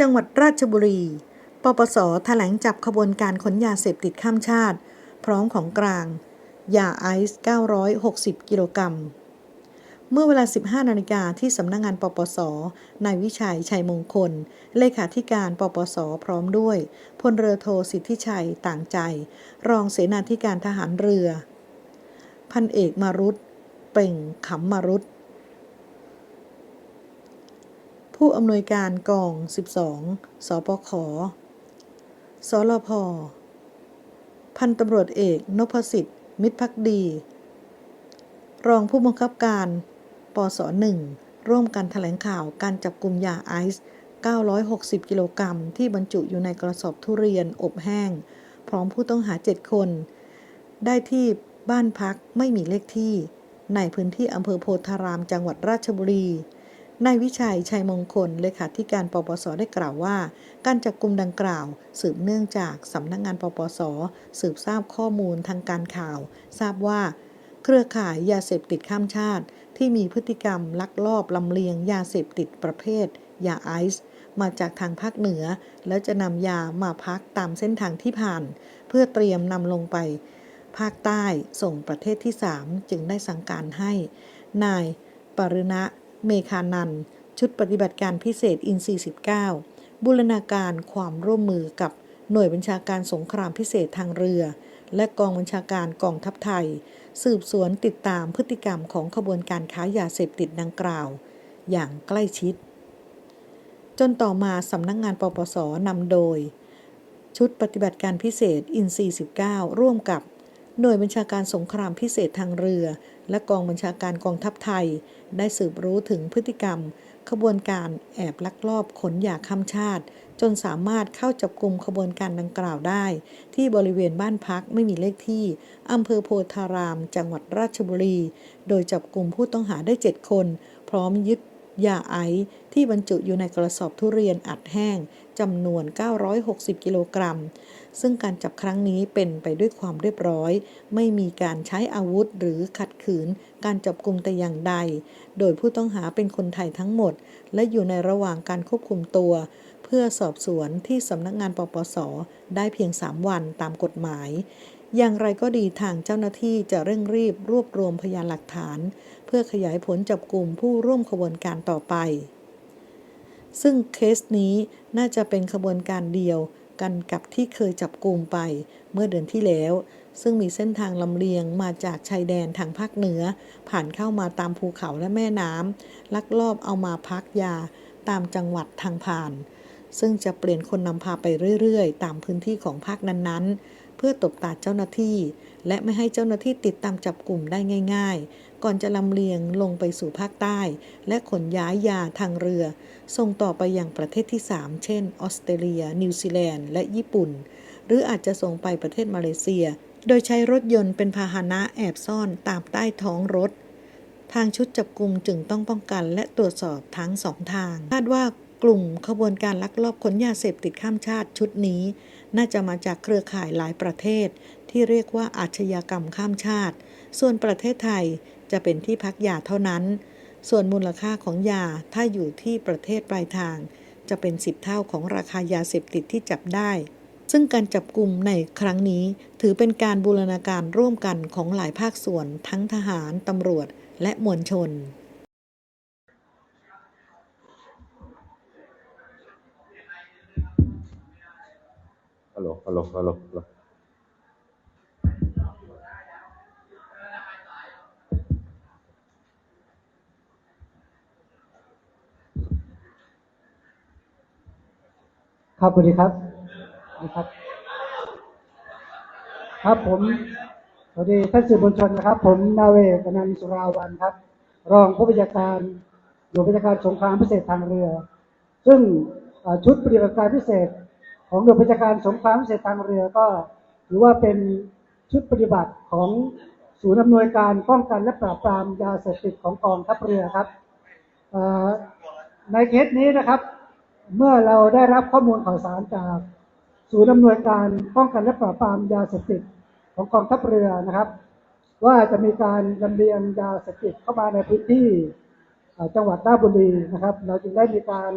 จังหวัดราชบุรี ปปสแถลงจับขบวนการขนยาเสพติดข้ามชาติ พร้อมของกลาง ยาไอซ์ 960 กิโลกรัม เมื่อเวลา 15 นาฬิกาที่สำนักงงานปปส นายวิชัย ชัยมงคล เลขาธิการปปส พร้อมด้วย พลเรือโทสิทธิชัย ต่างใจ รองเสนาธิการทหารเรือ พันเอกมารุตเป่งขำมารุต ผู้อำนวยการกอง 12 สปขสลพ พันตำรวจเอกนพสิทธิ์ มิตรพักดี รองผู้บังคับการ ปสหนึ่งร่วมกันแถลงข่าวการจับกลุ่มยาไอซ์ 960 กิโลกรัมที่บรรจุอยู่ในกระสอบทุเรียนอบแห้ง พร้อมผู้ต้องหา 7 คน ได้ที่บ้านพักไม่มีเลขที่ ในพื้นที่อำเภอโพธารามจังหวัดราชบุรี นายวิชัยชัยมงคลเลขาธิการปปสได้กล่าวว่า การจับกลุ่มดังกล่าว สืบเนื่องจากสำนักงงานปปส สืบทราบข้อมูลทางการข่าว ทราบว่า เครือข่ายยาเสพติดข้ามชาติ ที่มีพฤติกรรมลักลอบลำเลียงยาเสพติดประเภท ยาไอซ์มาจากทางภาคเหนือ แล้วจะนำยามาพักตามเส้นทางที่ผ่าน เพื่อเตรียมนำลงไป ภาคใต้ส่งประเทศที่ 3 จึงได้สั่งการให้ นายปรณะ เมคานัน ชุดปฏิบัติการพิเศษอินซี19 บูรณาการความร่วมมือกับหน่วยบัญชาการสงครามพิเศษทางเรือ และกองบัญชาการกองทัพไทย สืบสวนติดตามพฤติกรรมของขบวนการค้ายาเสพติดดังกล่าว อย่างใกล้ชิด จนต่อมาสำนักงงานปปสนำโดย ชุดปฏิบัติการพิเศษอินซี19 ร่วมกับ หน่วยบัญชาการสงครามพิเศษทางเรือ และกองบัญชาการกองทัพไทย ได้สืบรู้ถึงพฤติกรรม ขบวนการแอบลักลอบขนยาข้ามชาติ จนสามารถเข้าจับกลุ่มขบวนการดังกล่าวได้ ที่บริเวณบ้านพักไม่มีเลขที่อำเภอโพธาราม จังหวัดราชบุรี โดยจับกลุ่มผู้ต้องหาได้ 7 คน พร้อมยึด ยาไอซ์ที่บรรจุอยู่ในกระสอบทุเรียนอัดแห้งจำนวน 960 กิโลกรัม ซึ่งการจับครั้งนี้เป็นไปด้วยความเรียบร้อย ไม่มีการใช้อาวุธหรือขัดขืนการจับกลุ่มแต่อย่างใด โดยผู้ต้องหาเป็นคนไทยทั้งหมด และอยู่ในระหว่างการควบคุมตัว เพื่อสอบสวนที่สำนักงานปปส ได้เพียง 3 วันตามกฎหมาย อย่างไรก็ดีทางเจ้าหน้าที่จะเร่งรีบรวบรวมพยานหลักฐาน เพื่อขยายผลจับกลุ่มผู้ร่วมขบวนการต่อไป ซึ่งเคสนี้น่าจะเป็นขบวนการเดียวกันกับที่เคยจับกลุ่มไปเมื่อเดือนที่แล้ว ซึ่งมีเส้นทางลำเลียงมาจากชายแดนทางภาคเหนือ ผ่านเข้ามาตามภูเขาและแม่น้ำลักลอบเอามาพักยาตามจังหวัดทางผ่าน ซึ่งจะเปลี่ยนคนนำพาไปเรื่อยๆ ตามพื้นที่ของภาคนั้นๆ เพื่อตบตาเจ้าหน้าที่ และไม่ให้เจ้าหน้าที่ติดตามจับกลุ่มได้ง่าย ๆ ก่อนจะลำเลียงลงไปสู่ภาคใต้ และขนย้ายยาทางเรือ ส่งต่อไปอยังประเทศที่ 3 เช่น ออสเตรเลีย นิวซีแลนด์ และญี่ปุ่น หรืออาจจะส่งไปประเทศมาเลเซีย โดยใช้รถยนต์เป็นพาหนะแอบซ่อนตามใต้ท้องรถ ทางชุดจับกลุ่มจึงต้องป้องกันและตรวจสอบทั้งสองทาง คาดว่ากลุ่มขบวนการลักลอบขนยาเสพติดข้ามชาติชุดนี้ น่าจะมาจากเครือข่ายหลายประเทศ ที่เรียกว่าอาชญากรรมข้ามชาติ ส่วนประเทศไทยจะเป็นที่พักยาเท่านั้น ส่วนมูลค่าของยาถ้าอยู่ที่ประเทศปลายทาง จะเป็น10เท่าของราคายาเสพติดที่จับได้ ซึ่งการจับกลุ่มในครั้งนี้ ถือเป็นการบูรณาการร่วมกันของหลายภาคส่วนทั้งทหารตำรวจและมวลชน ฮัลโหล ฮัลโหล ฮัลโหลฮัลโหลครับสวัสดีครับสวัสดีครับ ครับผมสวัสดีท่านสื่อมวลชนนะครับ ผมนาเวกนันสุราวันครับ รองผู้บัญชาการหน่วยบัญชาการสงครามพิเศษทางเรือ ซึ่งชุดปฏิบัติการพิเศษ ของหน่วยบัญชาการสงครามพิเศษทางเรือก็ถือว่าเป็นชุดปฏิบัติของศูนย์อำนวยการป้องกันและปราบปรามยาเสพติดของกองทัพเรือครับในเคสนี้นะครับ เมื่อเราได้รับข้อมูลข่าวสารจากศูนย์อำนวยการป้องกันและปราบปรามยาเสพติดของกองทัพเรือนะครับ ว่าจะมีการลำเลียงยาเสพติดเข้ามาในพื้นที่จังหวัดราชบุรีนะครับ เราจึงได้มีการ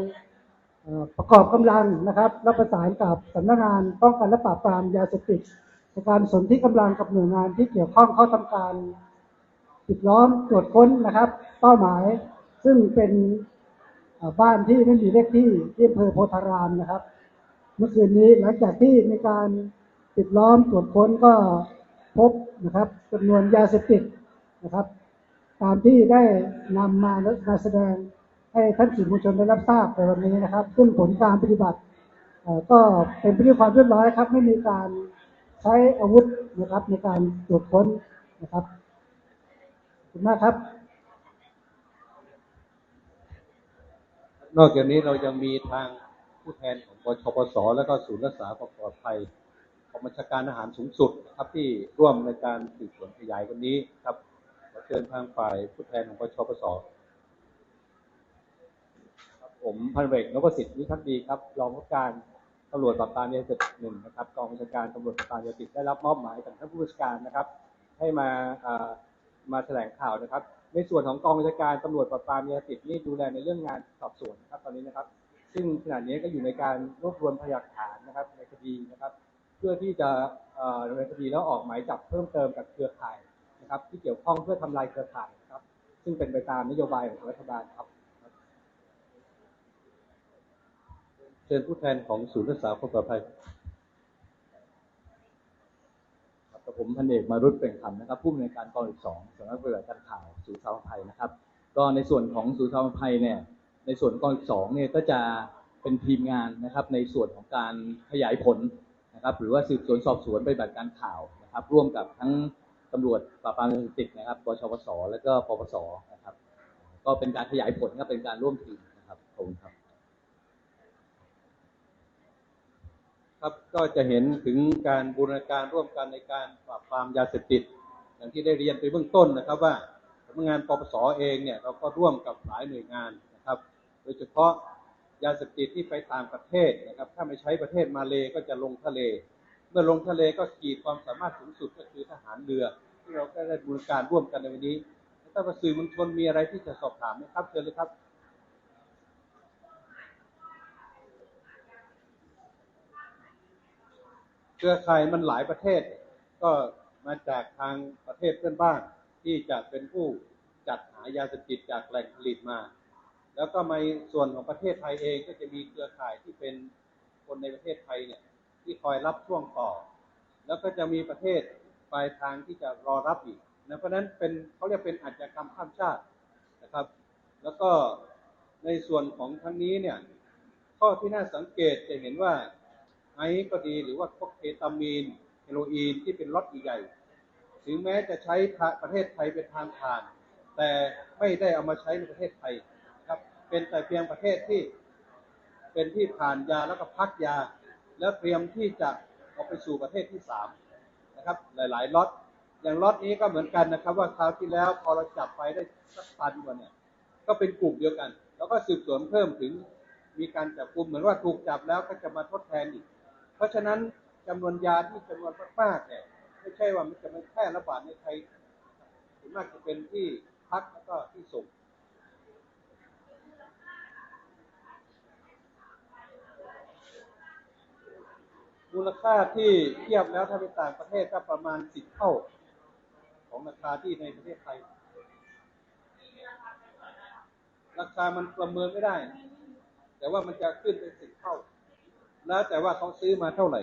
ประกอบกำลังนะครับและประสานกับสำนักงานป้องกันและปราบปรามยาเสพติดในการสนที่กำลังกับหน่วยงานที่เกี่ยวข้องเข้าทำการปิดล้อมตรวจค้นนะครับ เป้าหมายซึ่งเป็นบ้านที่ไม่มีเลขที่ที่อำเภอโพธารามนะครับ เมื่อคืนนี้หลังจากที่ในการปิดล้อมตรวจค้นก็พบนะครับจำนวนยาเสพติดนะครับ ตามที่ได้นำมามาแสดง ให้ท่านสื่อมวลชนได้รับทราบในวันนี้นะครับ ซึ่งผลการปฏิบัติก็เป็นไปด้วยความเรียบร้อยครับ ไม่มีการใช้อาวุธนะครับ ในการตรวจค้นนะครับขอบคุณมากครับ นอกจากนี้เรายังมีทางผู้แทนของบชปสและก็ศูนย์รักษาความปลอดภัยของบัญชาการอาหารสูงสุดนะครับที่ร่วมในการสืบสวนขยายวันนี้ครับขอเชิญทางฝ่ายผู้แทนของบชปสครับ ผมพันเอกนพสิทธิ์วิทักษ์ดีครับรองผู้การตำรวจปราบปรามยาเสพติดหนึ่งนะครับกองบัญชาการตำรวจปราบปรามยาเสพติดได้รับมอบหมายจากท่านผู้บัญชาการนะครับ ให้มาอ่อมาแถลงข่าวนะครับ ในส่วนของกองบัญชาการตำรวจปราบปรามยาเสพติดนี่ดูแลในเรื่องงานสอบสวนนะครับตอนนี้นะครับ ซึ่งขณะนี้ก็อยู่ในการรวบรวมพยานฐานนะครับในคดีนะครับ เพื่อที่จะดำเนินคดีแล้วออกหมายจับเพิ่มเติมกับเครือข่ายนะครับ ที่เกี่ยวข้องเพื่อทำลายเครือข่ายครับ ซึ่งเป็นไปตามนโยบายของรัฐบาลครับ เชิญผู้แทนของศูนย์รักษาความปลอดภัยครับกับผมพันเอกมารุตเปล่งธรรมนะครับ ผู้อำนวยการกองอีกสองสำนักปฏิบัติการข่าวศูนย์สาธารณภัยนะครับ ก็ในส่วนของศูนย์สาธารณภัยเนี่ย ในส่วนกองอีกสองเนี่ยก็จะเป็นทีมงานนะครับ ในส่วนของการขยายผลนะครับ หรือว่าสืบสวนสอบสวนปฏิบัติการข่าวนะครับ ร่วมกับทั้งตำรวจปราบปรามยาเสพติดนะครับบชปส และก็ปปสนะครับ ก็เป็นการขยายผลครับเป็นการร่วมทีมนะครับขอบคุณครับ ครับก็จะเห็นถึงการบูรณาการร่วมกันในการปราบปรามยาเสพติด อย่างที่ได้เรียนไปเบื้องต้นนะครับ ว่าสำนักงานปปสเองเนี่ยเราก็ร่วมกับหลายหน่วยงานนะครับ โดยเฉพาะยาเสพติดที่ไปต่างประเทศนะครับ ถ้าไม่ใช้ประเทศมาเลก็จะลงทะเล เมื่อลงทะเลก็ขีดความสามารถสูงสุดก็คือทหารเรือ ที่เราก็ได้บูรณาการร่วมกันในวันนี้ถ้าสื่อมวลชนมีอะไรที่จะสอบถามไหมครับเชิญเลยครับ เครือข่ายมันหลายประเทศ ก็มาจากทางประเทศเพื่อนบ้านที่จะเป็นผู้จัดหายาเสพติดจากแหล่งผลิตมา แล้วก็ในส่วนของประเทศไทยเองก็จะมีเครือข่ายที่เป็นคนในประเทศไทยเนี่ยที่คอยรับช่วงต่อ แล้วก็จะมีประเทศปลายทางที่จะรอรับอีกนะเพราะฉะนั้นเป็นเขาเรียกเป็นอาชญากรรมข้ามชาตินะครับ แล้วก็ในส่วนของทั้งนี้เนี่ยข้อที่น่าสังเกตจะเห็นว่า ไอซ์ก็ดีหรือว่าพวกเคตามีนเฮโรอีนที่เป็นล็อตใหญ่ถึงแม้จะใช้ประเทศไทยเป็นทางผ่าน แต่ไม่ได้เอามาใช้ในประเทศไทยครับ เป็นแต่เพียงประเทศที่ เป็นที่ผ่านยาแล้วก็พักยา แล้วเตรียมที่จะเอาไปสู่ประเทศที่สามนะครับ หลายๆล็อตอย่างล็อตนี้ก็เหมือนกันนะครับ ว่าคราวที่แล้วพอเราจับไปได้สักตันกว่าเนี่ยก็เป็นกลุ่มเดียวกัน แล้วก็สืบสวนเพิ่มถึงมีการจับกลุ่มเหมือนว่าถูกจับแล้วก็จะมาทดแทนอีก ราะฉะนั้นจำนวนยาที่จำนวนมากๆเนี่ยไม่ใช่ว่ามันจะไม่แพร่ระบาดในไทยส่วนมากจะเป็นที่พักแล้วก็ที่ส่งมูลค่าที่เทียบแล้วถ้าไปต่างประเทศก็ประมาณสิบเท่า ของราคาที่ในประเทศไทย ราคามันประเมินไม่ได้ แต่ว่ามันจะขึ้นเป็นสิบเท่า แล้วแต่ว่าเขาซื้อมาเท่าไหร่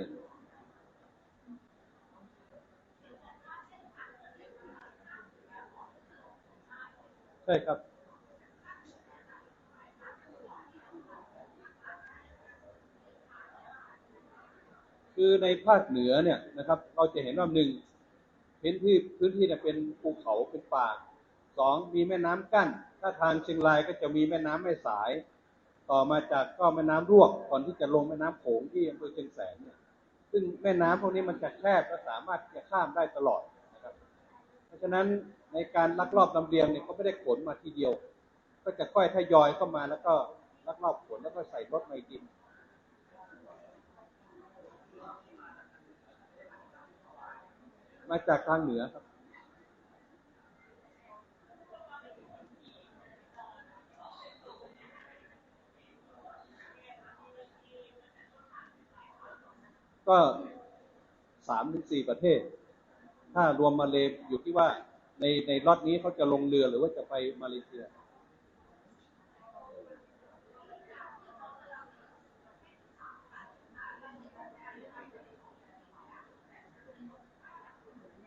ใช่ครับ คือในภาคเหนือเนี่ยนะครับ เราจะเห็นว่าหนึ่งพื้นที่พื้นที่เนี่ยเป็นภูเขาเป็นป่าสองมีแม่น้ำกั้น ถ้าทางเชียงรายก็จะมีแม่น้ำแม่สาย ต่อมาจากก็แม่น้ำรวกก่อนที่จะลงแม่น้ำโขงที่อำเภอเชียงแสนเนี่ยซึ่งแม่น้ำพวกนี้มันจะแคบและสามารถจะข้ามได้ตลอดนะครับ เพราะฉะนั้นในการลักลอบลำเลียงเนี่ยเขาไม่ได้ขนมาทีเดียว ก็จะค่อยทยอยเข้ามาแล้วก็ลักลอบขนแล้วก็ใส่รถมาอีกทีมาจากทางเหนือครับ ก็สามถึงสี่ประเทศ ถ้ารวมมาเลอยู่ที่ว่าในในลอตนี้เขาจะลงเรือหรือว่าจะไปมาเลเซีย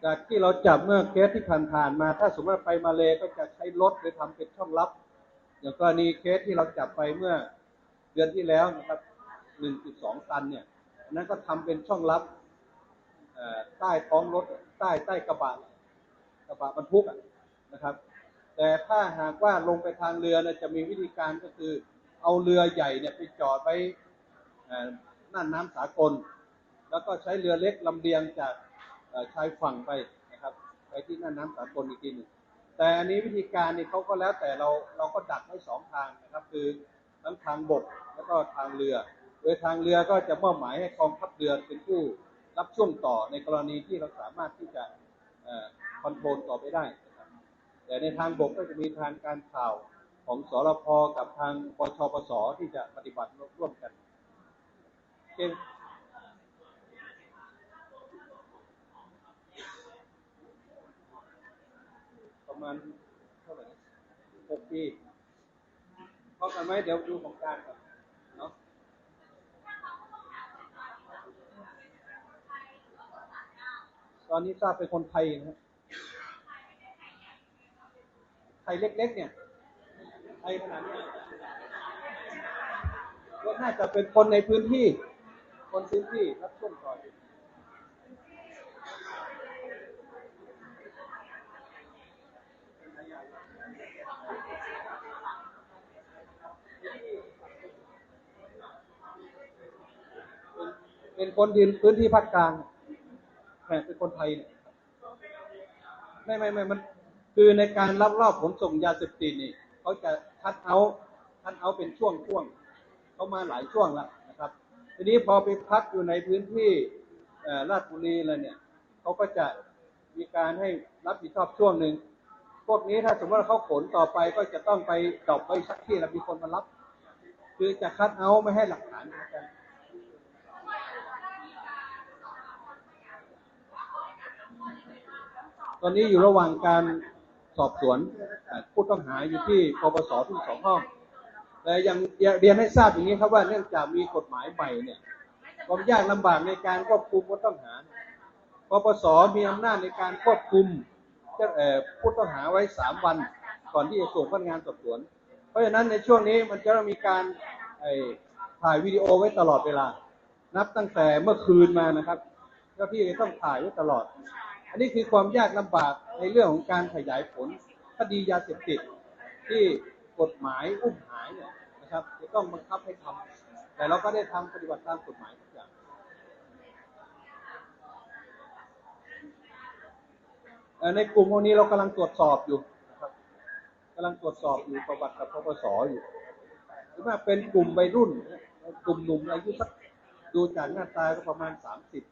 จากที่เราจับเมื่อเคสที่ผ่านๆมา ถ้าสมมติไปมาเลก็จะใช้รถหรือทำเป็นช่องลับ อย่างกรณีเคสที่เราจับไปเมื่อเดือนที่แล้วนะครับ 1.2 ตันเนี่ย นนั้นก็ทำเป็นช่องลับใต้ท้องรถใต้ใต้กระบะกระบะบรรทุกนะครับ แต่ถ้าหากว่าลงไปทางเรือนี่ยจะมีวิธีการก็คือ เอาเรือใหญ่เนี่ยไปจอดไว้น่านน้ำสากล แล้วก็ใช้เรือเล็กลำเลียงจากชายฝั่งไปนะครับ ไปที่น่านน้ำสากลอีกทีหนึ่งแต่อันนี้วิธีการนี่เขาก็แล้วแต่เราเราก็ดักไว้สองทางนะครับ คือทั้งทางบกแล้วก็ทางเรือ โดยทางเรือก็จะมอบหมายให้กองทัพเรือเป็นผู้รับช่วงต่อในกรณีที่เราสามารถที่จะคอนโทรลต่อไปได้นะครับแต่ในทางบกก็จะมีทางการข่าวของสรพกับทางปชปสที่จะปฏิบัติร่วมกันเประมาณเท่าไหร่นะหกปีพอกันไหมเดี๋ยวดูของการก่อนเนาะต อนนี้ทราบเป็นคนไทยนะครับไทยเล็กๆเนี่ยไทยขนาดนี้ก็น่าจะเป็นคนในพื้นที่ คนพื้นที่รับช่วงต่อเป็นคนดินพื้นที่ภาคกลาง แหมเป็นคนไทยเนี่ยไม่ไม่ไม่มัน คือในการรับรอบขนส่งยาเสพติดนี่เขาจะคัดเอาคัดเอาเป็นช่วงช่วงเขามาหลายช่วงแล้วนะครับ ทีนี้พอไปพักอยู่ในพื้นที่ราชบุรีแล้วเนี่ยเขาก็จะมีการให้รับผิดชอบช่วงหนึ่งพวกนี้ถ้าสมมติว่าเขาขนต่อไปก็จะต้องไปดรอปไว้สักที่แล้วมีคนมารับ คือจะคัดเอาไม่ให้หลักฐานเหมือนกัน ตอนนี้อยู่ระหว่างการสอบสวนผู้ต้องหาอยู่ที่ปปสทุ่งสองห้องแต่ยังเรียนให้ทราบอย่างนี้ครับว่าเนื่องจากมีกฎหมายใหม่เนี่ยความยากลำบากในการควบคุมผู้ต้องหาปปสมีอำนาจในการควบคุมผู้ต้องหาไว้สามวันก่อนที่จะส่งพนักงานสอบสวน เพราะฉะนั้นในช่วงนี้มันจะมีการถ่ายวิดีโอไว้ตลอดเวลา นับตั้งแต่เมื่อคืนมานะครับเจ้าที่ต้องถ่ายไว้ตลอด อันนี้คือความยากลำบากในเรื่องของการขยายผลคดียาเสพติดที่กฎหมายอุ้มหายเนี่ยนะครับจะต้องบังคับให้ทำแต่เราก็ได้ทำปฏิบัติตามกฎหมายทุกอย่างในกลุ่มพวกนี้เรากำลังตรวจสอบอยู่นะครับกำลังตรวจสอบอยู่ประวัติกับปปสอยู่หรือว่าเป็นกลุ่มวัยรุ่น กลุ่มหนุ่มอายุสักดูจากหน้าตาก็ประมาณสามสิบ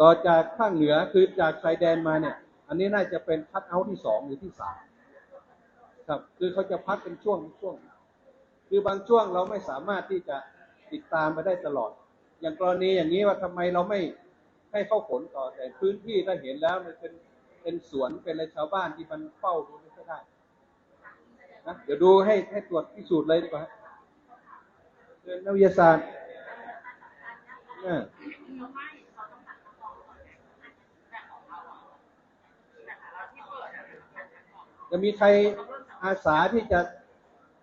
ต่อจากภาคเหนือคือจากชายแดนมาเนี่ย อันนี้น่าจะเป็นคัดเอาที่สองหรือที่สามครับ คือเขาจะพักเป็นช่วงช่วง คือบางช่วงเราไม่สามารถที่จะติดตามมาได้ตลอด อย่างกรณีอย่างนี้ว่าทำไมเราไม่ให้เข้าขนต่อแต่พื้นที่ถ้าเห็นแล้วมันเป็นเป็นสวนเป็นอะไรชาวบ้านที่มันเฝ้าดูไม่ได้นะเดี๋ยวดูให้ให้ตรวจพิสูจน์เลยดีกว่าเรื่องนักวิทยาศาสตร์เนี่ย จะมีใครอาสาที่จะ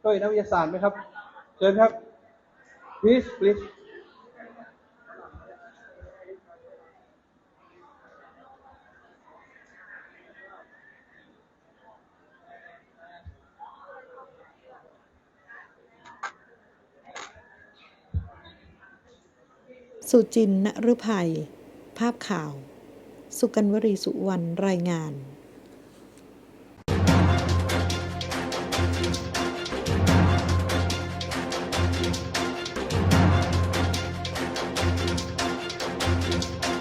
ช่วยนักวิทยาศาสตร์ไหมครับ เชิญครับ please please สุจินนฤภัย ภาพข่าว สุกันวรีสุวรรณ รายงาน